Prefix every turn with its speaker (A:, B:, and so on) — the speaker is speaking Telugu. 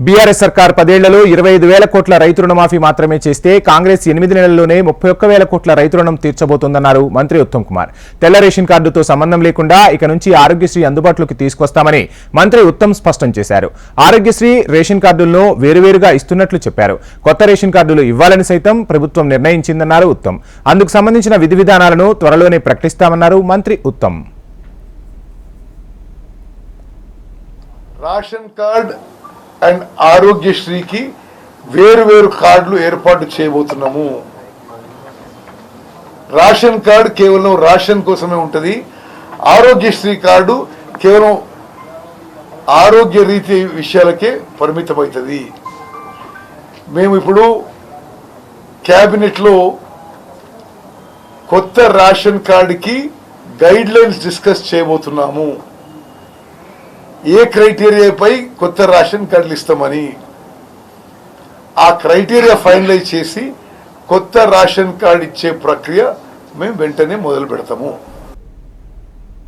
A: బీఆర్ఎస్ సర్కార్ పదేళ్ళలో ఇరవై ఐదు వేల కోట్ల రైతు రుణమాఫీ మాత్రమే చేస్తే కాంగ్రెస్ ఎనిమిది నెలల్లోనే ముప్పై ఒక్క వేల కోట్ల రైతు రుణం తీర్చబోతోందన్నారు మంత్రి ఉత్తమ్ కుమార్. తెల్ల రేషన్ కార్డుతో సంబంధం లేకుండా ఇక నుంచి ఆరోగ్యశ్రీ అందుబాటులోకి తీసుకొస్తామని మంత్రి ఉత్తమ్ స్పష్టం చేశారు. ఆరోగ్యశ్రీ రేషన్ కార్డులను వేరువేరుగా ఇస్తున్నట్లు చెప్పారు. కొత్త రేషన్ కార్డులు ఇవ్వాలని సైతం ప్రభుత్వం నిర్ణయించిందన్నారు ఉత్తమ్. అందుకు సంబంధించిన విధి విధానాలను త్వరలోనే ప్రకటిస్తామన్నారు మంత్రి ఉత్తమ్.
B: రేషన్ కార్డ్ అండ్ ఆరోగ్యశ్రీకి వేరు వేరు కార్డులు ఏర్పాటు చేయబోతున్నాము. రేషన్ కార్డు కేవలం రేషన్ కోసమే ఉంటుంది. ఆరోగ్యశ్రీ కార్డు కేవలం ఆరోగ్య రీతి విషయాలకే పరిమితమవుతుంది. మేము ఇప్పుడు క్యాబినెట్లో కొత్త రేషన్ కార్డుకి గైడ్ లైన్స్ డిస్కస్ చేయబోతున్నాము. ఏ క్రైటీరియాపై కొత్త రేషన్ కార్డులు ఇస్తామని. ఆ క్రైటీరియా ఫైనలైజ్ చేసి కొత్త రేషన్ కార్డు ఇచ్చే ప్రక్రియ మేము వెంటనే మొదలు పెడతాము.